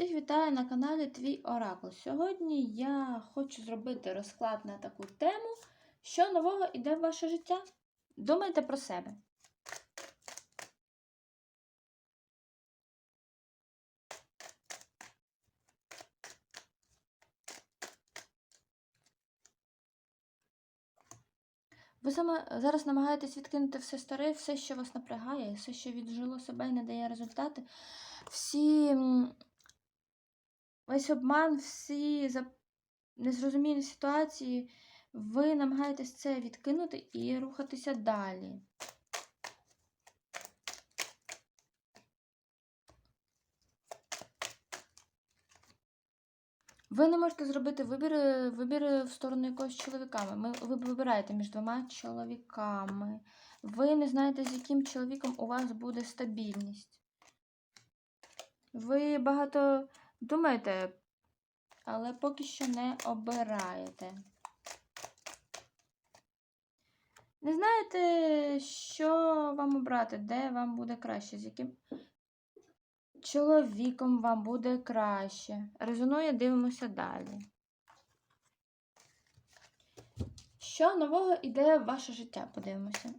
Всіх вітаю на каналі Твій Оракул. Сьогодні я хочу зробити розклад на таку тему, що нового йде в ваше життя. Думайте про себе. Ви саме зараз намагаєтесь відкинути все старе, все, що вас напрягає, все, що віджило себе і не дає результати. Всі весь обман, всі незрозумілі ситуації, ви намагаєтесь це відкинути і рухатися далі. Ви не можете зробити вибір, е, вибір в сторону якогось чоловіка. Ви вибираєте між двома чоловіками. Ви не знаєте, з яким чоловіком у вас буде стабільність. Ви багато думаєте, але поки що не обираєте. Не знаєте, що вам обрати, де вам буде краще, з яким чоловіком вам буде краще. Резонує, дивимося далі. Що нового йде в ваше життя? Подивимося.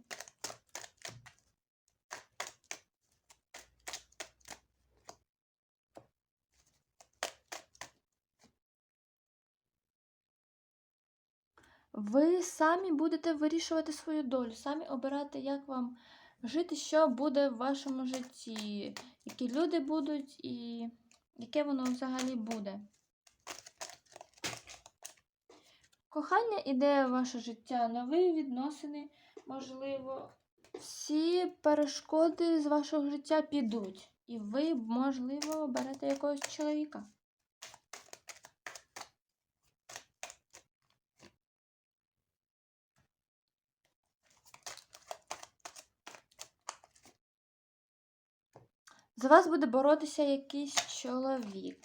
Ви самі будете вирішувати свою долю, самі обирати, як вам жити, що буде в вашому житті, які люди будуть і яке воно взагалі буде. Кохання іде в ваше життя, нові відносини, можливо, всі перешкоди з вашого життя підуть. І ви, можливо, оберете якогось чоловіка. За вас буде боротися якийсь чоловік.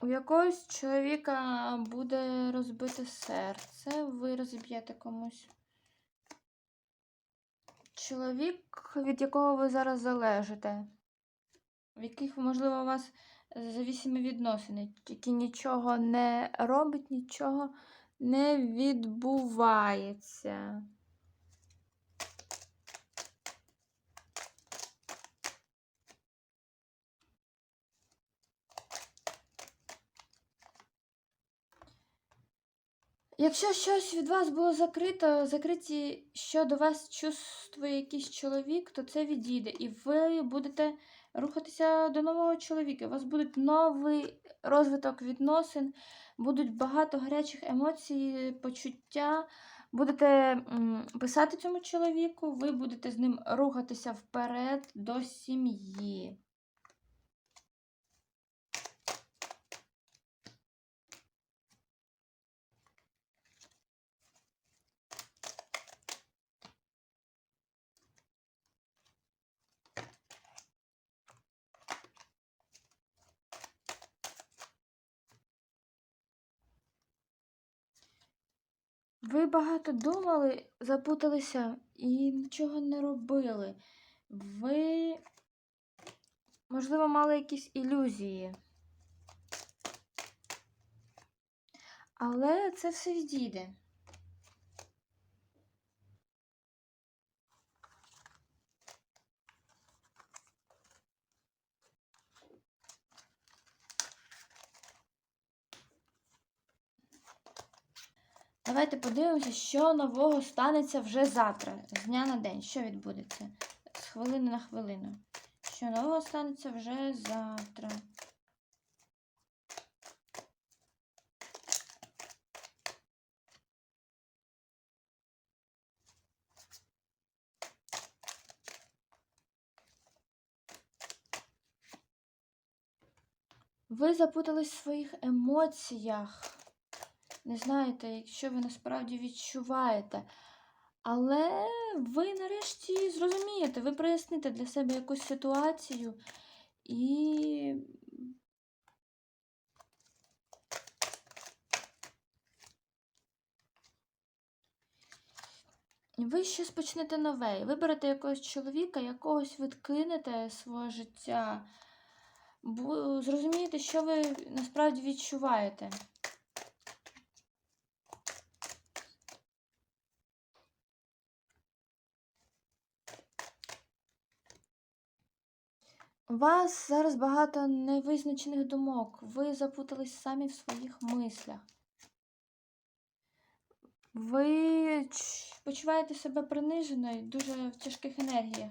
У якогось чоловіка буде розбите серце, ви розіб'єте комусь. Чоловік, від якого ви зараз залежите, в яких, можливо, у вас завісимі відносини, який нічого не робить, нічого не відбувається. Якщо щось від вас було закрито, закриті щодо вас чувствує якийсь чоловік, то це відійде. І ви будете рухатися до нового чоловіка. У вас буде новий розвиток відносин, будуть багато гарячих емоцій, почуття. Будете писати цьому чоловіку, ви будете з ним рухатися вперед до сім'ї. Ви багато думали, запуталися і нічого не робили. Ви, можливо, мали якісь ілюзії. Але це все відійде. Давайте подивимося, що нового станеться вже завтра, з дня на день. Що відбудеться? З хвилини на хвилину. Що нового станеться вже завтра. Ви запутались в своїх емоціях. Не знаєте, що ви насправді відчуваєте. Але ви нарешті зрозумієте, ви проясните для себе якусь ситуацію і ви щось почнете нове. Виберете якогось чоловіка, якогось відкинете своє життя. Зрозумієте, що ви насправді відчуваєте. У вас зараз багато невизначених думок. Ви запутались самі в своїх мислях. Ви почуваєте себе приниженою, дуже в тяжких енергіях.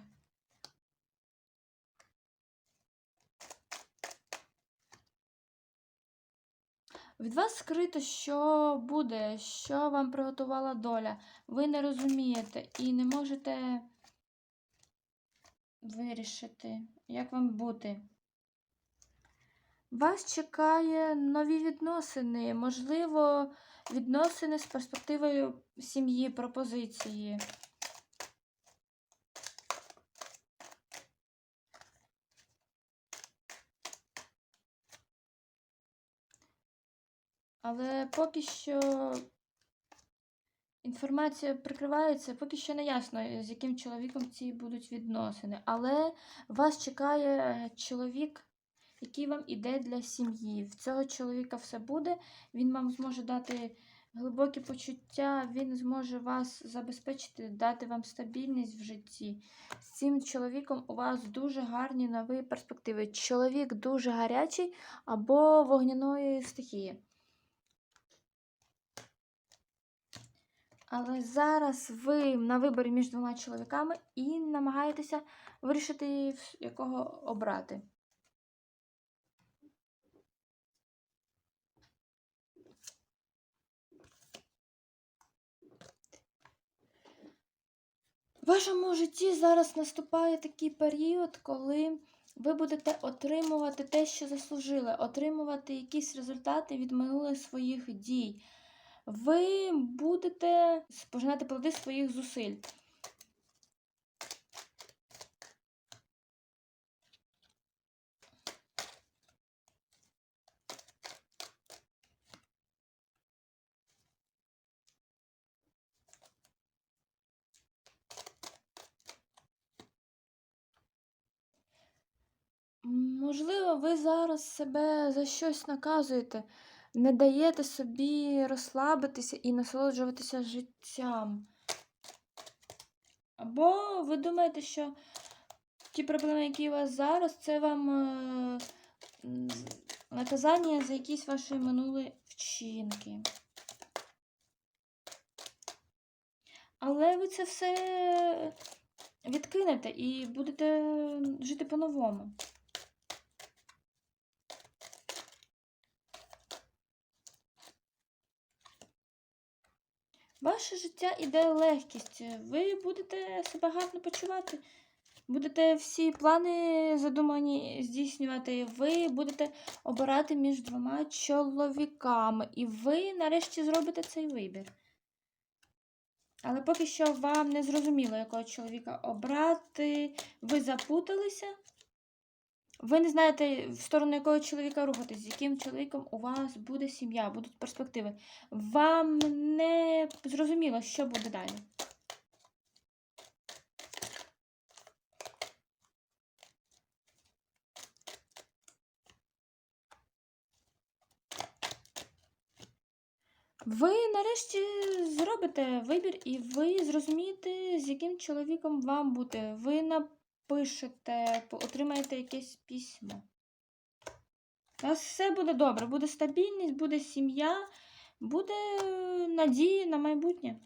Від вас скрито, що буде, що вам приготувала доля. Ви не розумієте і не можете вирішити, як вам бути. Вас чекає нові відносини, можливо, відносини з перспективою сім'ї, пропозиції. Але поки що інформація прикривається, поки що не ясно, з яким чоловіком ці будуть відносини. Але вас чекає чоловік, який вам іде для сім'ї. В цього чоловіка все буде, він вам зможе дати глибокі почуття, він зможе вас забезпечити, дати вам стабільність в житті. З цим чоловіком у вас дуже гарні нові перспективи. Чоловік дуже гарячий або вогняної стихії. Але зараз ви на виборі між двома чоловіками і намагаєтеся вирішити, якого обрати. В вашому житті зараз наступає такий період, коли ви будете отримувати те, що заслужили, отримувати якісь результати від минулих своїх дій. Ви будете спожинати плоди своїх зусиль. Можливо, ви зараз себе за щось наказуєте, не даєте собі розслабитися і насолоджуватися життям. Або ви думаєте, що ті проблеми, які у вас зараз, це вам е, наказання за якісь ваші минулі вчинки. Але ви це все відкинете і будете жити по-новому. Ваше життя іде легкістю. Ви будете себе гарно почувати. Будете всі плани задумані здійснювати. Ви будете обирати між двома чоловіками. І ви нарешті зробите цей вибір. Але поки що вам не зрозуміло, якого чоловіка обрати. Ви запуталися. Ви не знаєте, в сторону якого чоловіка рухатись, з яким чоловіком у вас буде сім'я, будуть перспективи. Вам не зрозуміло, що буде далі. Ви нарешті зробите вибір, і ви зрозумієте, з яким чоловіком вам бути. Ви напишете, по- отримаєте якесь письмо. У вас все буде добре, буде стабільність, буде сім'я, буде е, надія на майбутнє.